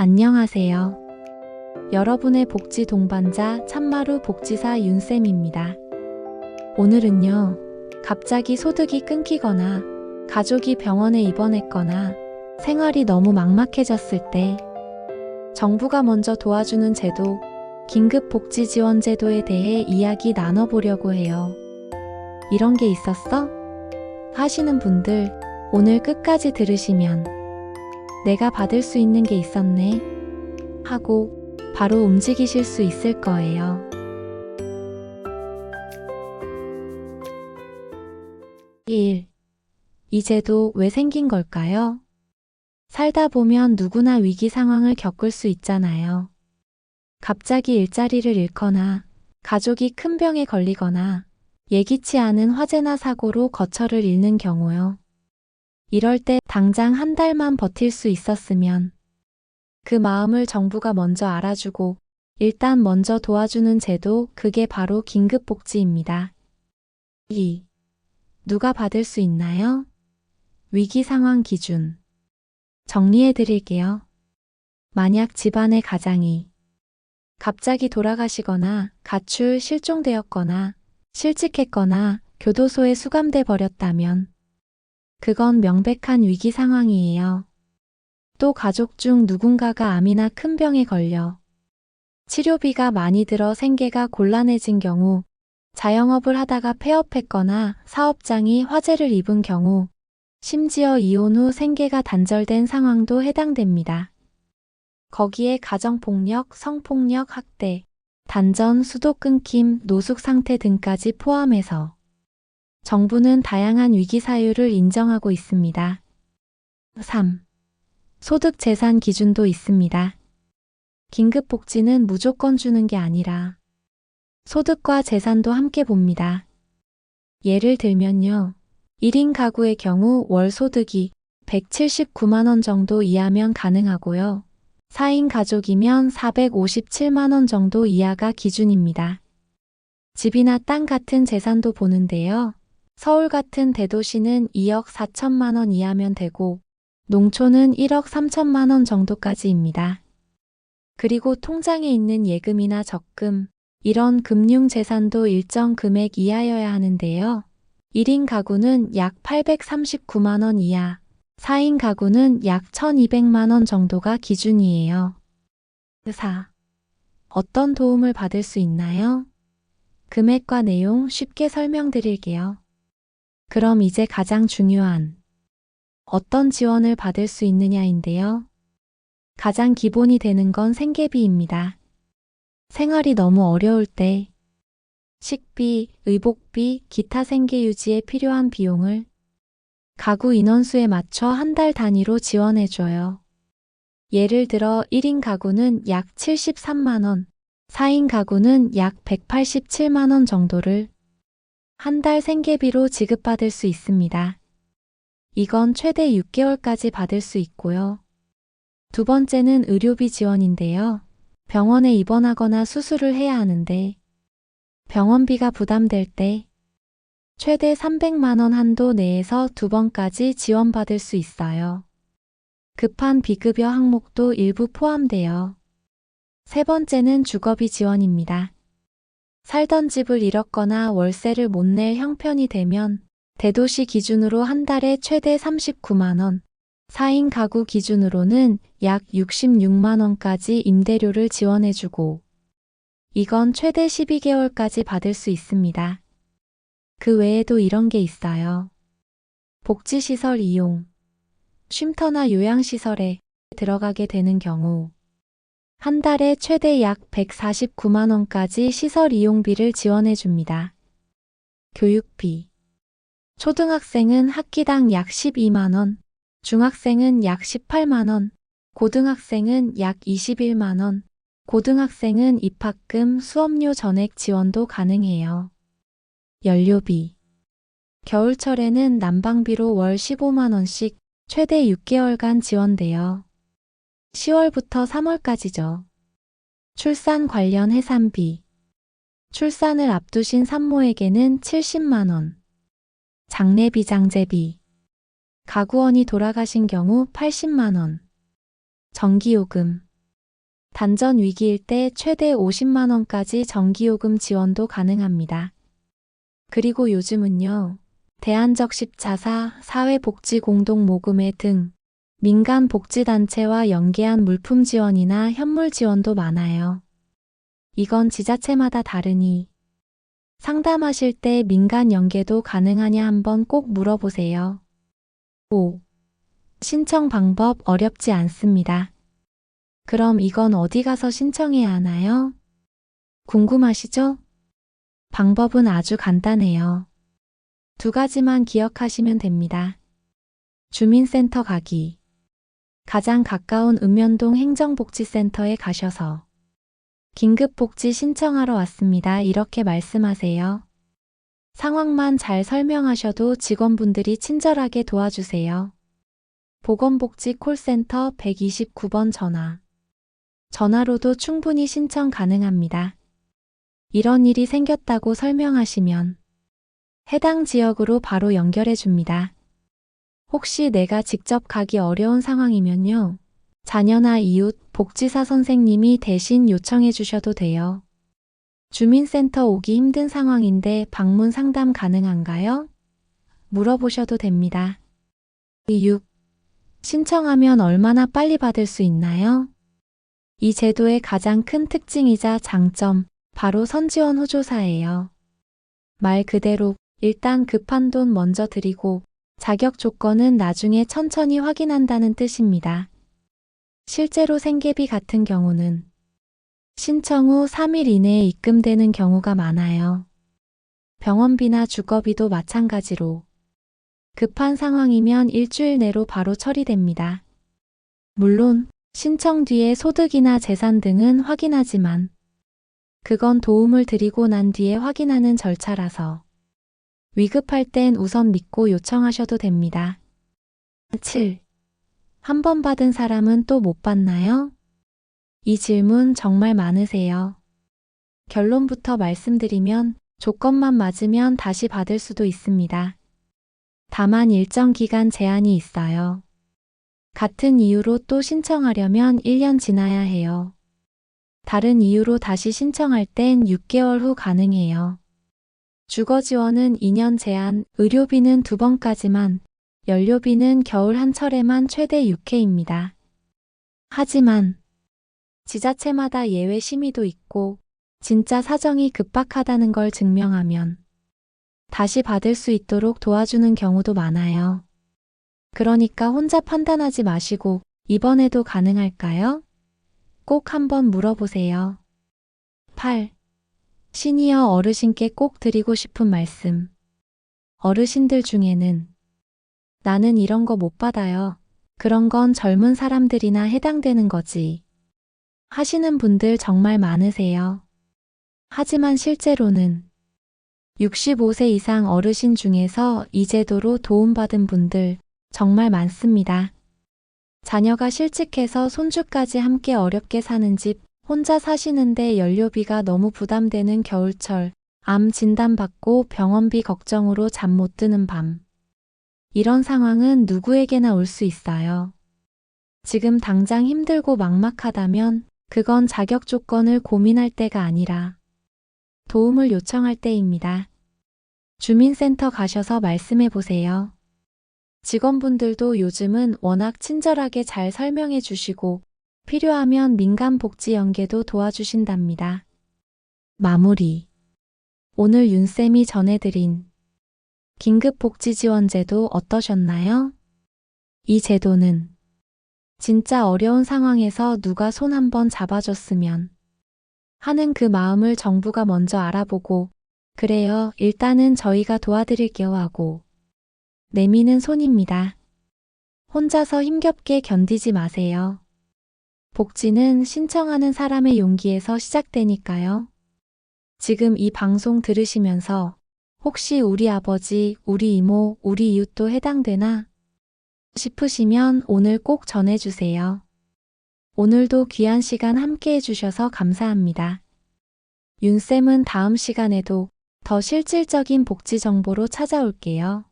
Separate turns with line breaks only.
안녕하세요. 여러분의 복지 동반자 참마루 복지사 윤쌤입니다. 오늘은요, 갑자기 소득이 끊기거나 가족이 병원에 입원했거나 생활이 너무 막막해졌을 때 정부가 먼저 도와주는 제도, 긴급복지지원제도에 대해 이야기 나눠보려고 해요. 이런 게 있었어? 하시는 분들, 오늘 끝까지 들으시면 내가 받을 수 있는 게 있었네. 하고 바로 움직이실 수 있을 거예요. 1. 이 제도 왜 생긴 걸까요? 살다 보면 누구나 위기 상황을 겪을 수 있잖아요. 갑자기 일자리를 잃거나 가족이 큰 병에 걸리거나 예기치 않은 화재나 사고로 거처를 잃는 경우요. 이럴 때 당장 한 달만 버틸 수 있었으면 그 마음을 정부가 먼저 알아주고 일단 먼저 도와주는 제도 그게 바로 긴급복지입니다. 2. 누가 받을 수 있나요? 위기 상황 기준. 정리해 드릴게요. 만약 집안의 가장이 갑자기 돌아가시거나 가출 실종되었거나 실직했거나 교도소에 수감돼 버렸다면 그건 명백한 위기 상황이에요. 또 가족 중 누군가가 암이나 큰 병에 걸려 치료비가 많이 들어 생계가 곤란해진 경우, 자영업을 하다가 폐업했거나 사업장이 화재를 입은 경우, 심지어 이혼 후 생계가 단절된 상황도 해당됩니다. 거기에 가정폭력, 성폭력, 학대, 단전, 수도 끊김, 노숙 상태 등까지 포함해서 정부는 다양한 위기 사유를 인정하고 있습니다. 3. 소득 재산 기준도 있습니다. 긴급복지는 무조건 주는 게 아니라 소득과 재산도 함께 봅니다. 예를 들면요. 1인 가구의 경우 월 소득이 179만원 정도 이하면 가능하고요. 4인 가족이면 457만원 정도 이하가 기준입니다. 집이나 땅 같은 재산도 보는데요. 서울 같은 대도시는 2억 4천만 원 이하면 되고, 농촌은 1억 3천만 원 정도까지입니다. 그리고 통장에 있는 예금이나 적금, 이런 금융재산도 일정 금액 이하여야 하는데요. 1인 가구는 약 839만 원 이하, 4인 가구는 약 1200만 원 정도가 기준이에요. 4. 어떤 도움을 받을 수 있나요? 금액과 내용 쉽게 설명드릴게요. 그럼 이제 가장 중요한 어떤 지원을 받을 수 있느냐인데요. 가장 기본이 되는 건 생계비입니다. 생활이 너무 어려울 때 식비, 의복비, 기타 생계 유지에 필요한 비용을 가구 인원수에 맞춰 한 달 단위로 지원해줘요. 예를 들어 1인 가구는 약 73만원, 4인 가구는 약 187만원 정도를 한 달 생계비로 지급받을 수 있습니다. 이건 최대 6개월까지 받을 수 있고요. 두 번째는 의료비 지원인데요. 병원에 입원하거나 수술을 해야 하는데 병원비가 부담될 때 최대 300만원 한도 내에서 두 번까지 지원받을 수 있어요. 급한 비급여 항목도 일부 포함되어 세 번째는 주거비 지원입니다. 살던 집을 잃었거나 월세를 못 낼 형편이 되면 대도시 기준으로 한 달에 최대 39만원, 4인 가구 기준으로는 약 66만원까지 임대료를 지원해주고, 이건 최대 12개월까지 받을 수 있습니다. 그 외에도 이런 게 있어요. 복지시설 이용, 쉼터나 요양시설에 들어가게 되는 경우, 한 달에 최대 약 149만원까지 시설 이용비를 지원해줍니다. 교육비. 초등학생은 학기당 약 12만원, 중학생은 약 18만원, 고등학생은 약 21만원, 고등학생은 입학금, 수업료 전액 지원도 가능해요. 연료비. 겨울철에는 난방비로 월 15만원씩 최대 6개월간 지원돼요. 10월부터 3월까지죠. 출산 관련 해산비. 출산을 앞두신 산모에게는 70만원. 장례비 장제비. 가구원이 돌아가신 경우 80만원. 전기요금. 단전 위기일 때 최대 50만 원까지 전기요금 지원도 가능합니다. 그리고 요즘은요. 대한적십자사, 사회복지공동모금회 등 민간 복지단체와 연계한 물품 지원이나 현물 지원도 많아요. 이건 지자체마다 다르니 상담하실 때 민간 연계도 가능하냐 한번 꼭 물어보세요. 5. 신청 방법 어렵지 않습니다. 그럼 이건 어디 가서 신청해야 하나요? 궁금하시죠? 방법은 아주 간단해요. 두 가지만 기억하시면 됩니다. 주민센터 가기. 가장 가까운 읍면동 행정복지센터에 가셔서 긴급복지 신청하러 왔습니다. 이렇게 말씀하세요. 상황만 잘 설명하셔도 직원분들이 친절하게 도와주세요. 보건복지 콜센터 129번 전화. 전화로도 충분히 신청 가능합니다. 이런 일이 생겼다고 설명하시면 해당 지역으로 바로 연결해 줍니다. 혹시 내가 직접 가기 어려운 상황이면요. 자녀나 이웃, 복지사 선생님이 대신 요청해 주셔도 돼요. 주민센터 오기 힘든 상황인데 방문 상담 가능한가요? 물어보셔도 됩니다. 6. 신청하면 얼마나 빨리 받을 수 있나요? 이 제도의 가장 큰 특징이자 장점, 바로 선지원 호조사예요. 말 그대로 일단 급한 돈 먼저 드리고 자격 조건은 나중에 천천히 확인한다는 뜻입니다. 실제로 생계비 같은 경우는 신청 후 3일 이내에 입금되는 경우가 많아요. 병원비나 주거비도 마찬가지로 급한 상황이면 일주일 내로 바로 처리됩니다. 물론 신청 뒤에 소득이나 재산 등은 확인하지만 그건 도움을 드리고 난 뒤에 확인하는 절차라서 위급할 땐 우선 믿고 요청하셔도 됩니다. 7. 한 번 받은 사람은 또 못 받나요? 이 질문 정말 많으세요. 결론부터 말씀드리면 조건만 맞으면 다시 받을 수도 있습니다. 다만 일정 기간 제한이 있어요. 같은 이유로 또 신청하려면 1년 지나야 해요. 다른 이유로 다시 신청할 땐 6개월 후 가능해요. 주거 지원은 2년 제한, 의료비는 두 번까지만, 연료비는 겨울 한 철에만 최대 6회입니다. 하지만 지자체마다 예외 심의도 있고 진짜 사정이 급박하다는 걸 증명하면 다시 받을 수 있도록 도와주는 경우도 많아요. 그러니까 혼자 판단하지 마시고 이번에도 가능할까요? 꼭 한번 물어보세요. 8. 시니어 어르신께 꼭 드리고 싶은 말씀. 어르신들 중에는 나는 이런 거 못 받아요. 그런 건 젊은 사람들이나 해당되는 거지. 하시는 분들 정말 많으세요. 하지만 실제로는 65세 이상 어르신 중에서 이 제도로 도움받은 분들 정말 많습니다. 자녀가 실직해서 손주까지 함께 어렵게 사는 집, 혼자 사시는데 연료비가 너무 부담되는 겨울철, 암 진단받고 병원비 걱정으로 잠 못 드는 밤. 이런 상황은 누구에게나 올 수 있어요. 지금 당장 힘들고 막막하다면 그건 자격 조건을 고민할 때가 아니라 도움을 요청할 때입니다. 주민센터 가셔서 말씀해 보세요. 직원분들도 요즘은 워낙 친절하게 잘 설명해 주시고 필요하면 민간 복지 연계도 도와주신답니다. 마무리. 오늘 윤쌤이 전해드린 긴급복지지원제도 어떠셨나요? 이 제도는 진짜 어려운 상황에서 누가 손 한번 잡아줬으면 하는 그 마음을 정부가 먼저 알아보고 그래요, 일단은 저희가 도와드릴게요 하고 내미는 손입니다. 혼자서 힘겹게 견디지 마세요. 복지는 신청하는 사람의 용기에서 시작되니까요. 지금 이 방송 들으시면서 혹시 우리 아버지, 우리 이모, 우리 이웃도 해당되나 싶으시면 오늘 꼭 전해주세요. 오늘도 귀한 시간 함께 해주셔서 감사합니다. 윤쌤은 다음 시간에도 더 실질적인 복지 정보로 찾아올게요.